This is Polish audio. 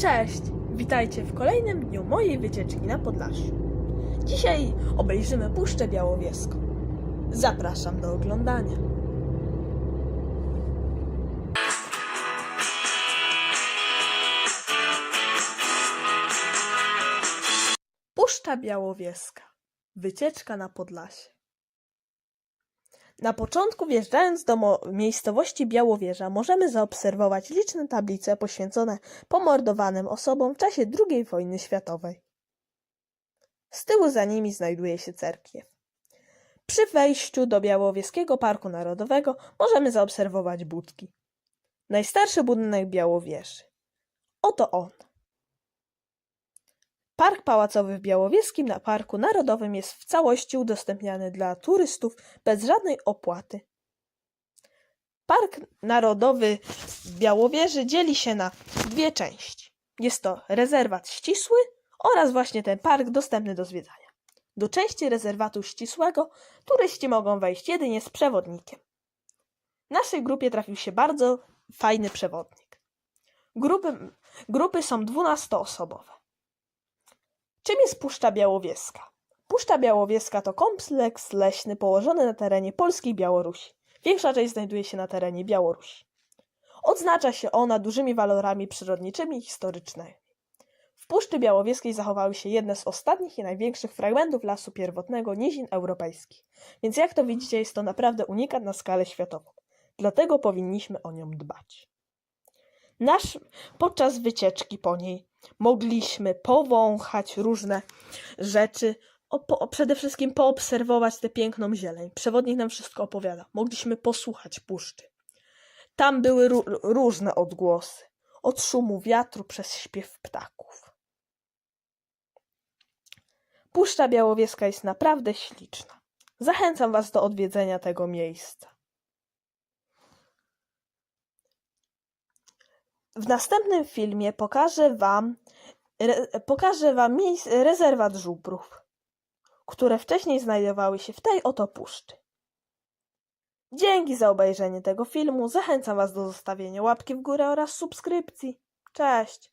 Cześć! Witajcie w kolejnym dniu mojej wycieczki na Podlasiu. Dzisiaj obejrzymy Puszczę Białowieską. Zapraszam do oglądania. Puszcza Białowieska. Wycieczka na Podlasie. Na początku, wjeżdżając do miejscowości Białowieża, możemy zaobserwować liczne tablice poświęcone pomordowanym osobom w czasie II wojny światowej. Z tyłu za nimi znajduje się cerkiew. Przy wejściu do Białowieskiego Parku Narodowego możemy zaobserwować budki. Najstarszy budynek Białowieży. Oto on. Park Pałacowy w Białowieskim na Parku Narodowym jest w całości udostępniany dla turystów bez żadnej opłaty. Park Narodowy w Białowieży dzieli się na dwie części. Jest to rezerwat ścisły oraz właśnie ten park dostępny do zwiedzania. Do części rezerwatu ścisłego turyści mogą wejść jedynie z przewodnikiem. Naszej grupie trafił się bardzo fajny przewodnik. Grupy, grupy są 12-osobowe. Czym jest Puszcza Białowieska? Puszcza Białowieska to kompleks leśny położony na terenie Polski i Białorusi. Większa część znajduje się na terenie Białorusi. Odznacza się ona dużymi walorami przyrodniczymi i historycznymi. W Puszczy Białowieskiej zachowały się jedne z ostatnich i największych fragmentów lasu pierwotnego nizin europejskich, więc jak to widzicie jest to naprawdę unikat na skalę światową. Dlatego powinniśmy o nią dbać. Nasz, podczas wycieczki po niej mogliśmy powąchać różne rzeczy, o, przede wszystkim poobserwować tę piękną zieleń. Przewodnik nam wszystko opowiada. Mogliśmy posłuchać puszczy. Tam były ró- różne odgłosy. Od szumu wiatru przez śpiew ptaków. Puszcza Białowieska jest naprawdę śliczna. Zachęcam Was do odwiedzenia tego miejsca. W następnym filmie pokażę Wam, re, pokażę wam miejsc, rezerwat żubrów, które wcześniej znajdowały się w tej oto puszczy. Dzięki za obejrzenie tego filmu. Zachęcam Was do zostawienia łapki w górę oraz subskrypcji. Cześć!